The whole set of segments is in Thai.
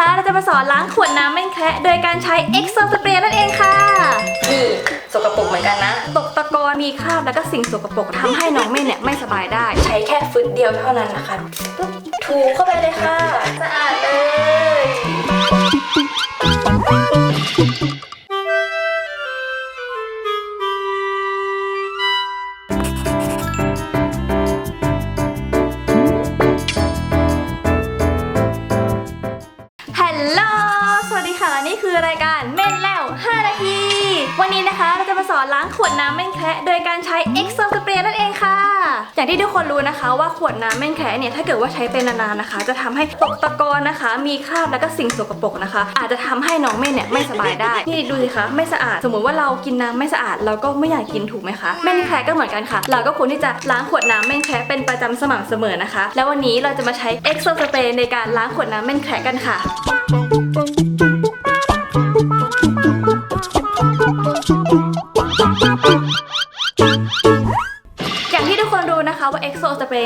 นะคะเราจะมาสอนล้างขวดน้ำแม่งแคระโดยการใช้ EXO Spray นั่นเองค่ะ นี่สกปรกเหมือนกันนะ ตกตะกอนมีคราบแล้วก็สิ่งสกปรกทำให้น้องเม่นเนี่ยไม่สบายได้ ใช้แค่ฟึดเดียวเท่านั้นนะคะปุ๊บถูเข้าไปเลยค่ะ สะอาดเลย love. ดีค่ะและนี่คือรายการเม่นแล้ว 5 นาที วันนี้นะคะเราจะมาสอนล้างขวดน้ำเม่นแคระโดยการใช้ EXO Spray นั่นเองค่ะ อย่างที่ทุกคนรู้นะคะว่าขวดน้ำเม่นแคระเนี่ยถ้าเกิดว่าใช้เป็นนานๆนะคะ จะทำให้ตกตะกอนนะคะ มีคราบแล้วก็สิ่งสกปรกนะคะ อาจจะทำให้น้องเม่นเนี่ยไม่สบายได้นี่ดูสิคะไม่สะอาด สมมติว่าเรากินน้ำไม่สะอาดเราก็ไม่อยากกินถูกไหมคะเม่นแคระก็เหมือนกันค่ะ เราก็ควรที่จะล้างขวดน้ำเม่นแคระเป็นประจำสม่ำเสมอนะคะ แล้ววันนี้เราจะมาใช้ EXO Spray ในการล้างขวดน้ำเม่นแคระกันค่ะ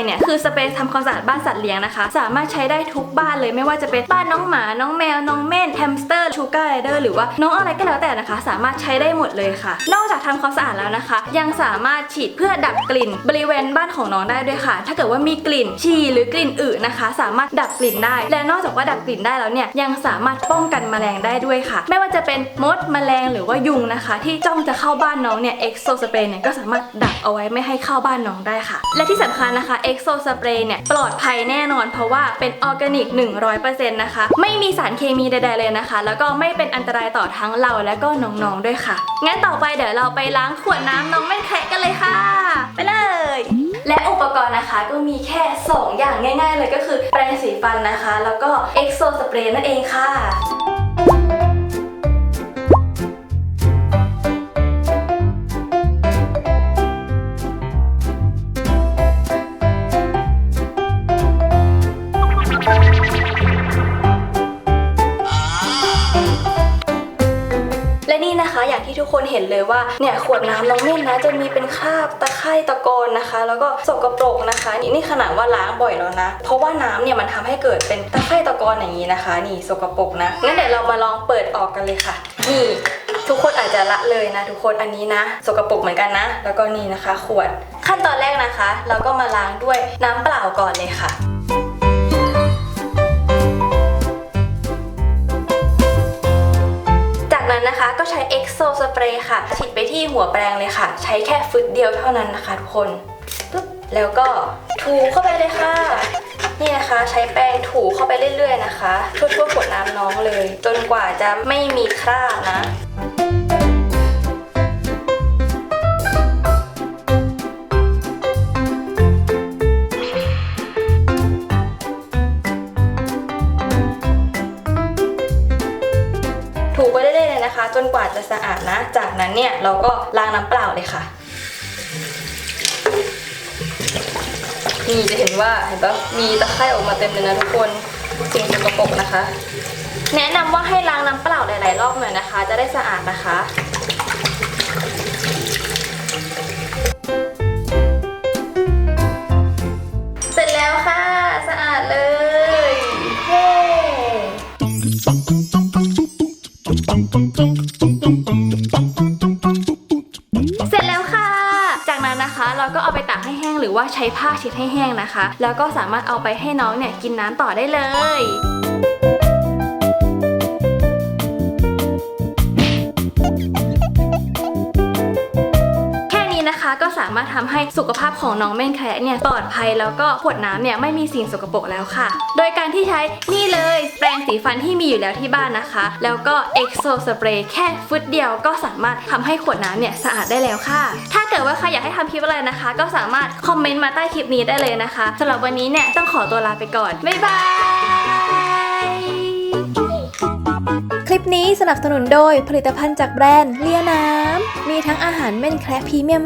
เนี่ยคือสเปรย์ทำความสะอาดบ้านสัตว์เลี้ยงนะคะ สามารถใช้ได้ทุกบ้านเลยไม่ว่าจะเป็นบ้านน้องหมา น้องแมว น้องเม่นแฮมสเตอร์ชูการ์ไรเดอร์หรือว่าน้องอะไรก็แล้วแต่นะคะ สามารถใช้ได้หมดเลยค่ะ นอกจากทำความสะอาดแล้วนะคะ ยังสามารถฉีดเพื่อดับกลิ่น บริเวณบ้านของน้องได้ด้วยค่ะ ถ้าเกิดว่ามีกลิ่นฉี่หรือกลิ่นอึนะคะ สามารถดับกลิ่นได้ และนอกจากว่าดับกลิ่นได้แล้วเนี่ยยังสามารถป้องกันแมลงได้ด้วยค่ะ ไม่ว่าจะเป็นมดแมลงหรือว่ายุงนะคะ ที่จ้องจะเข้าบ้านน้องเนี่ย EXO Spray เนี่ยก็สามารถดักเอาไว้ไม่ให้เข้าบ้านน้องได้ค่ะ และที่สำคัญนะคะ EXO Spray เนี่ยปลอดภัยแน่นอน เพราะว่าเป็นออร์แกนิก 100%นะคะ ไม่มีสารเคมีใดๆเลยนะคะ แล้วก็ไม่เป็นอันตรายต่อทั้งเราและก็น้องๆด้วยค่ะ งั้นต่อไปเดี๋ยวเราไปล้างขวดน้ำน้องแม่นแคระกันเลยค่ะ ไปเลยและอุปกรณ์นะคะก็มีแค่ 2 อย่างง่าย ๆ เลยก็คือแปรงสีฟันนะคะ แล้วก็ EXO Spray นั่นเองค่ะ คนเห็นเลยว่าเนี่ยขวดน้ำน้องเม่นนะจะมีเป็นคราบตะไคร่ตะกอนนะคะ แล้วก็สกปรกนะคะนี่นี่ขนาดว่าล้างบ่อยแล้วนะ เพราะว่าน้ำเนี่ยมันทำให้เกิดเป็นตะไคร่ตะกอนอย่างนี้นะคะ นี่สกปรกนะงั้นเดี๋ยวเรามาลองเปิดออกกันเลยค่ะ นี่ทุกคนอาจจะละเลยนะ ทุกคนอันนี้นะ สกปรกเหมือนกันนะ แล้วก็นี่นะคะ ขวดขั้นตอนแรกนะคะ เราก็มาล้างด้วยน้ำเปล่าก่อนเลยค่ะ ใช้เอ็กโซสเปรย์ค่ะฉีดไปที่หัวแปรงเลยค่ะ ใช้แค่ฟึดเดียวเท่านั้นนะคะทุกคนปึ๊บแล้วก็ถูเข้าไปเลยค่ะ นี่นะคะใช้แป้งถูเข้าไปเรื่อยๆนะคะทั่วๆขวดน้ำน้องเลย จนกว่าจะไม่มีคราบนะ จนกว่าจะสะอาดนะ จากนั้นเนี่ยเราก็ล้างน้ำเปล่าเลยค่ะ นี่จะเห็นว่าเห็นปะมีตะไคร่ออกมาเต็มเลยนะทุกคนสิ่งสกปรกนะคะ แนะนำว่าให้ล้างน้ำเปล่าหลาย ๆ รอบหน่อยนะคะ จะได้สะอาดนะคะ ห้แห้งหรือว่าใช้ผ้าเช็ดให้แห้งนะคะ แล้วก็สามารถเอาไปให้น้องเนี่ยกินน้ำต่อได้เลยแค่นี้นะคะก็สามารถทำให้สุขภาพของน้องแม่นแคระเนี่ยปลอดภัยแล้วก็ขวดน้ำเนี่ยไม่มีสิ่งสกปรกแล้วค่ะ โดยการที่ใช้นี่เลย สีฟันที่มีอยู่แล้วที่บ้านนะคะ แล้วก็ EXO Spray แค่ฟุตเดียวก็สามารถทำให้ขวดน้ำเนี่ยสะอาดได้แล้วค่ะ ถ้าเกิดว่าใครอยากให้ทำคลิปอะไรนะคะ ก็สามารถคอมเมนต์มาใต้คลิปนี้ได้เลยนะคะสำหรับวันนี้เนี่ยต้องขอตัวลาไปก่อนบ๊ายบายคลิปนี้สนับสนุนโดยผลิตภัณฑ์จากแบรนด์เลียน้ำมีทั้งอาหารเม่นแคระพรีเมียม